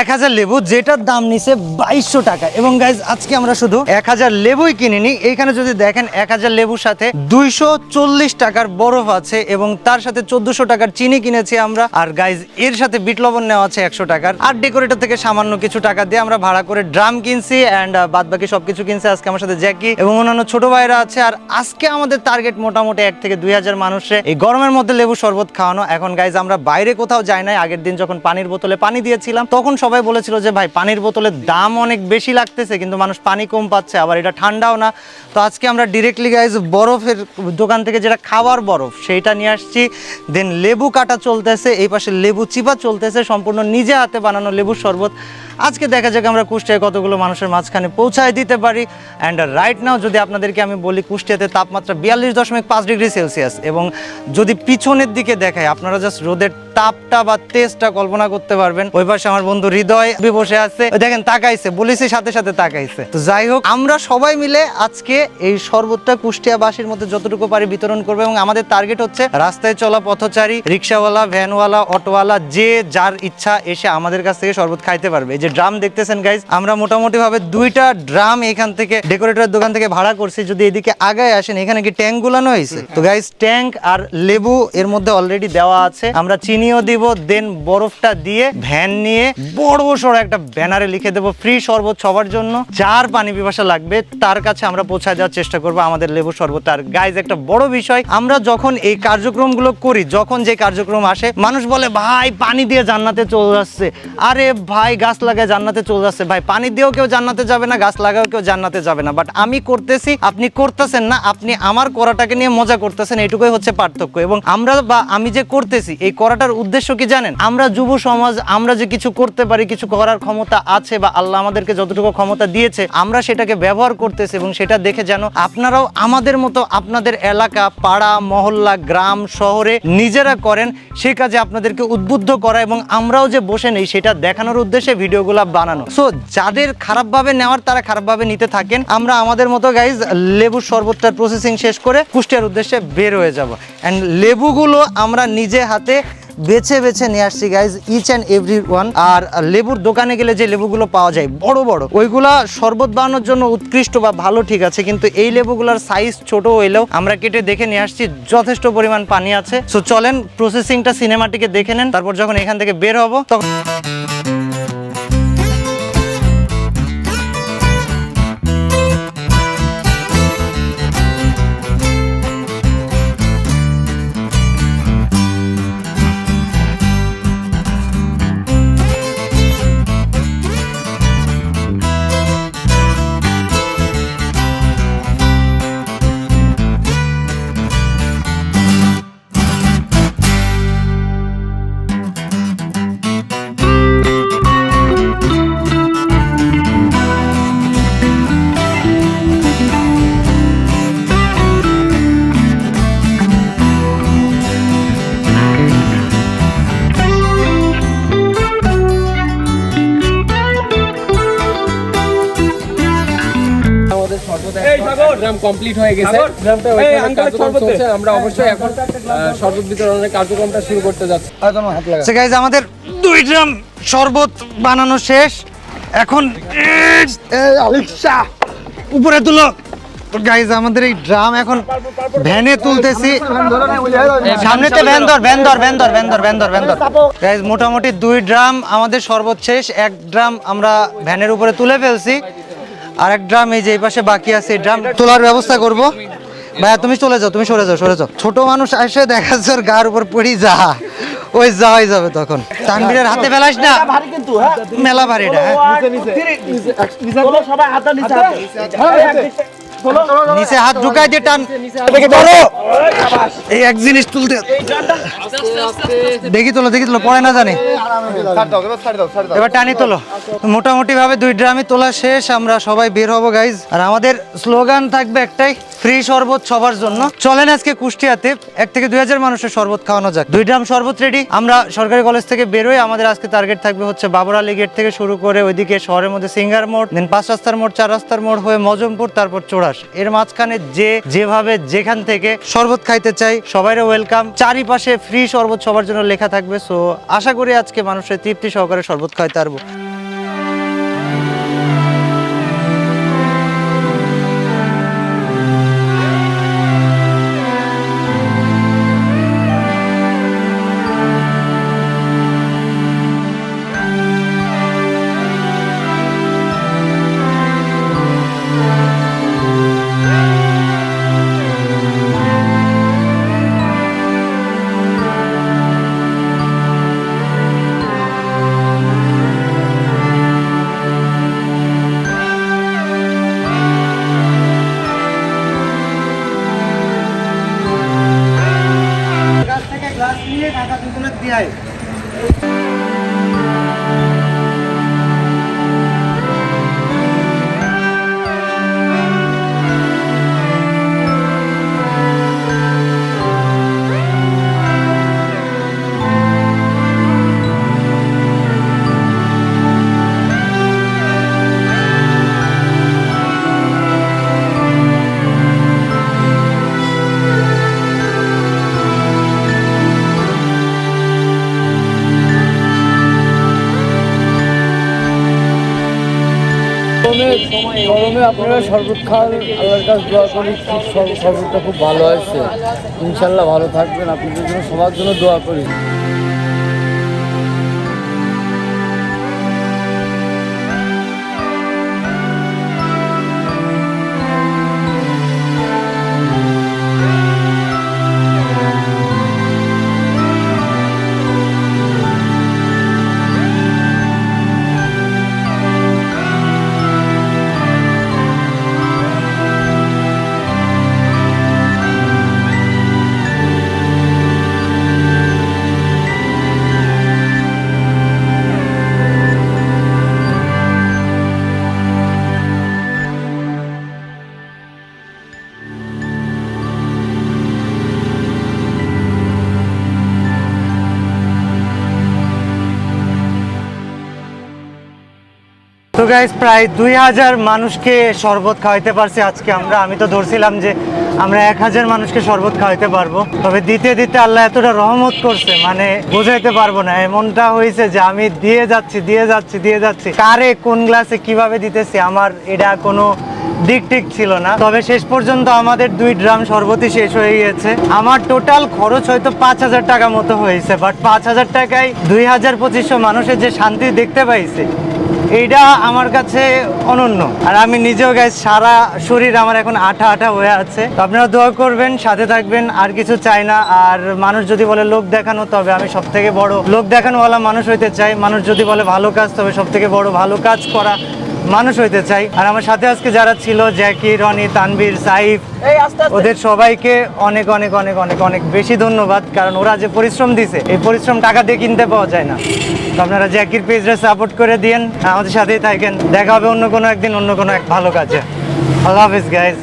এক হাজার লেবু, যেটার দাম নিছে বাইশশো টাকা। এবং গাইজ আজকে আমরা শুধু এক হাজার লেবুই কিনিনি। এইখানে যদি দেখেন এক হাজার লেবুর সাথে দুইশো চল্লিশ টাকার বরফ আছে এবং তার সাথে চোদ্দশো টাকার চিনি কিনেছি আমরা। আর গাইজ এর সাথে বিট লবণ নেওয়া আছে একশো টাকার। আর ডেকোরেটর থেকে সামান্য কিছু টাকা দিয়ে আমরা ভাড়া করে ড্রাম কিনছি অ্যান্ড বাদ বাকি সবকিছু কিনছে আজকে আমার সাথে জ্যাকি এবং অন্যান্য ছোট ভাইরা আছে। আর আজকে আমাদের টার্গেট মোটামুটি এক থেকে দুই হাজার মানুষে এই গরমের মধ্যে লেবু শরবত খাওয়ানো। এখন গাইজ আমরা বাইরে কোথাও যাই নাই। আগের দিন যখন পানির বোতলে পানি দিয়েছিলাম, তখন সবাই বলেছিল যে, ভাই, পানির বোতলের দাম অনেক বেশি লাগতেছে, কিন্তু মানুষ পানি কম পাচ্ছে, আবার এটা ঠান্ডাও না। তো আজকে আমরা ডিরেক্টলি গাইজ বরফের দোকান থেকে যেটা খাওয়ার বরফ, সেইটা নিয়ে আসছি। দেন লেবু কাটা চলতেছে, এই পাশে লেবু চিপা চলতেছে, সম্পূর্ণ নিজে হাতে বানানো লেবুর শরবত। আজকে দেখা যাক আমরা কুষ্টিয়ায় কতগুলো মানুষের মাঝখানে পৌঁছায় দিতে পারি। অ্যান্ড রাইট নাও যদি আপনাদেরকে আমি বলি কুষ্টিয়াতে তাপমাত্রা বিয়াল্লিশ দশমিক পাঁচ ডিগ্রি সেলসিয়াস এবং যদি পিছনের দিকে দেখায়, আপনারা জাস্ট রোদের তাপটা বা তেজটা কল্পনা করতে পারবেন। ওই পাশে আমার বন্ধু হৃদয় বসে আছে। দেখেন, তাকাইছে বলিসি সাথে সাথে তাকাইছে। তো যাই হোক, আমরা সবাই মিলে আজকে এই শরবতটা কুষ্টিয়াবাসীর মধ্যে যতটুকু পারি বিতরণ করব এবং আমাদের টার্গেট হচ্ছে রাস্তায় চলা পথচারী, রিক্সাওয়ালা, ভ্যানওয়ালা, অটোওয়ালা, যে যার ইচ্ছা এসে আমাদের কাছ থেকে শরবত খাইতে পারবে। যে ড্রাম দেখতেছেন গাইজ আমরা মোটামুটি ভাবে দুইটা ড্রাম এখান থেকে ডেকোরেটরের দোকান থেকে ভাড়া করছি, যদি এদিকে আগায় আসেন, এখানে কি ট্যাঙ্ক গুলানো হয়েছে? তো গাইজ ট্যাঙ্ক আর লেবু এর মধ্যে অলরেডি দেওয়া আছে। আমরা চিনিও দিব দেন বরফটা দিয়ে ভ্যান নিয়ে বড় সড়ো একটা ব্যানারে লিখে দেবো ফ্রি শরবত সবার জন্য। যার পানি পিপাসা লাগবে, তার কাছে আমরা পৌঁছায় দেওয়ার চেষ্টা করব আমাদের লেবু শরবত। আর গাইজ একটা বড় বিষয়, আমরা যখন এই কার্যক্রমগুলো করি, যখন যে কার্যক্রম আসে, মানুষ বলে, ভাই, পানি দিয়ে জান্নাতে চলে যাচ্ছে আরে, ভাই, গাছ লাগায় জান্নাতে চলে যাচ্ছে। ভাই, পানি দিয়েও কেউ জান্নাতে যাবে না, গাছ লাগাও কেউ জান্নাতে যাবে না। বাট আমি করতেছি, আপনি করতেছেন না, আপনি আমার করাটাকে নিয়ে মজা করতেছেন এটুকুই হচ্ছে পার্থক্য। এবং আমরা বা আমি যে করতেছি, এই করাটার উদ্দেশ্য কি জানেন? আমরা যুব সমাজ, আমরা যে কিছু করতে পারি, কিছু করার ক্ষমতা আছে বা আল্লাহ আমাদেরকে যতটুকু ক্ষমতা দিয়েছে, আমরা সেটাকে ব্যবহার করতেছি এবং সেটা দেখে যেন আপনারাও আমাদের মতো আপনাদের এলাকা, পাড়া, মহল্লা, গ্রাম, শহরে নিজেরা করেন সেই কাজে আপনাদেরকে উদ্বুদ্ধ করা এবং আমরাও যে বসে নেই, সেটা দেখানোর উদ্দেশ্যে ভিডিওগুলো বানানো। সো যাদের খারাপভাবে নেওয়ার তারা খারাপভাবে নিতে থাকেন। আমরা আমাদের মতো গাইজ লেবুর শরবতটার প্রসেসিং শেষ করে কুষ্টিয়ার উদ্দেশ্যে বের হয়ে যাব। অ্যান্ড লেবুগুলো আমরা নিজে হাতে বেছে বেছে নিয়ে আসছি guys each and every one আর লেবুর দোকানে গেলে যে লেবুগুলো পাওয়া যায়, বড় বড়। ওইগুলা শরবত বানানোর জন্য উৎকৃষ্ট বা ভালো ঠিক আছে, কিন্তু এই লেবুগুলোর সাইজ ছোট হইলেও আমরা কেটে দেখে নিয়ে আসছি, যথেষ্ট পরিমাণ পানি আছে। সো চলেন প্রসেসিংটা সিনেমাটিকে দেখে নেন, তারপর যখন এখান থেকে বের হব, তখন গ্রাম কমপ্লিট হয়ে গেছে। আমরা অবশ্যই এখন শরবত বিতরণের কার্যক্রমটা শুরু করতে যাচ্ছি। আমাদের দুই ড্রাম শরবত বানানো শেষ। এখন উপরে তুলো। গাইজ আমাদের এই ড্রাম এখন ভ্যানে তুলতেছি। সামনেতে ভ্যান ধর ভ্যান ধর ভ্যান ধর ভ্যান ধর ভ্যান ধর ভ্যান ধর। গাইজ মোটামুটি দুই ড্রাম আমাদের শরবত শেষ। এক ড্রাম আমরা ভ্যানের উপরে তুলে ফেলছি। আর এক ড্রাম এই যে এই পাশে বাকি আছে এই ড্রাম তোলার ব্যবস্থা করব। ভাইয়া তুমি চলে যাও তুমি সরে যাও সরে যাও। ছোট মানুষ এসে দেখা যাচ্ছে গার উপর পড়ি যা। ওই যাওয়াই যাবে তখন। তানবীরের হাতে ফেলাস না? মেলা ভারী এটা হ্যাঁ? নিচে হাত ঢুকাই দিয়ে টান। ধরো। এই এক জিনিস তুলতে। দেখি তোলো দেখি তোলো পড়ে না জানি। এবার টানি তোলো। মোটামুটি ভাবে দুই তোলা শেষ, আমরা সবাই বের হব গাইজ আর আমাদের স্লোগান থাকবে একটাই, ফ্রি শরবত সবার জন্য। চলেন আজকে কুষ্টিয়াতে, এক থেকে দুই হাজার মানুষের শরবত খাওয়ানো যাক। দুই ড্রাম শরবত রেডি আমরা সরকারি কলেজ থেকে বেরোই আমাদের আজকে টার্গেট থাকবে হচ্ছে বাবর আলী গেট থেকে শুরু করে ওইদিকে শহরের মধ্যে সিঙ্গার মোড় দেন পাঁচ রাস্তার মোড়, চার রাস্তার মোড় হয়ে মজমপুর, তারপর ক্যাম্পাস এর মাঝখানে যে, যেভাবে, যেখান থেকে শরবত খাইতে চাই, সবাইরে ওয়েলকাম চারিপাশে ফ্রি শরবত সবার জন্য লেখা থাকবে সো আশা করি আজকে মানুষের তৃপ্তি সহকারে শরবত খাইতে পারব। গরমে গরমে আপনারা শরবত খান, আল্লাহর কাছে দোয়া করি, খুব শর- শরবতটা খুব ভালো হয়েছে। ইনশাল্লাহ ভালো থাকবেন, আপনাদের জন্য সবার জন্য দোয়া করি। তো গাইজ প্রায় দুই হাজার মানুষকে শরবত খাওয়াইতে পারছি আজকে আমরা। আমি তো ধরছিলাম যে আমরা এক হাজার মানুষকে শরবত খাওয়াইতে পারব। তবে দিতে দিতে আল্লাহ এতটা রহমত করছে মানে বোঝাইতে পারব না। এমনটা হয়েছে যে আমি দিয়ে যাচ্ছি দিয়ে যাচ্ছি দিয়ে যাচ্ছি। কারে, কোন গ্লাসে কীভাবে দিতেছি, আমার এটা কোনো দিক ঠিক ছিল না। তবে শেষ পর্যন্ত আমাদের দুই ড্রাম শরবতই শেষ হয়ে গেছে। আমার টোটাল খরচ হয়তো পাঁচ হাজার টাকা মতো হয়েছে বাট পাঁচ হাজার টাকায় দুই হাজার পঁচিশশো মানুষের যে শান্তি দেখতে পাইছে এইটা আমার কাছে অনন্য। আর আমি নিজেও গাইজ সারা শরীর আমার এখন আঠা আঠা হয়ে আছে। তো আপনারা দোয়া করবেন সাথে থাকবেন আর কিছু চাই না। আর মানুষ যদি বলে লোক দেখানো তবে আমি সব থেকে বড় লোক দেখানোওয়ালা মানুষ হইতে চাই। মানুষ যদি বলে ভালো কাজ তবে সব থেকে বড় ভালো কাজ করা মানুষ হইতে চাই। আর আমার সাথে আজকে যারা ছিল জ্যাকি রনি তানভীর সাইফ ওদের সবাইকে অনেক অনেক অনেক অনেক অনেক বেশি ধন্যবাদ। কারণ ওরা যে পরিশ্রম দিছে এই পরিশ্রম টাকা দিয়ে কিনতে পাওয়া যায় না। আপনারা জ্যাকির পেজটা সাপোর্ট করে দিন আমাদের সাথেই থাকেন। দেখা হবে অন্য কোনো একদিন, অন্য কোনো এক ভালো কাজে। আল্লাহ হাফিজ গাইজ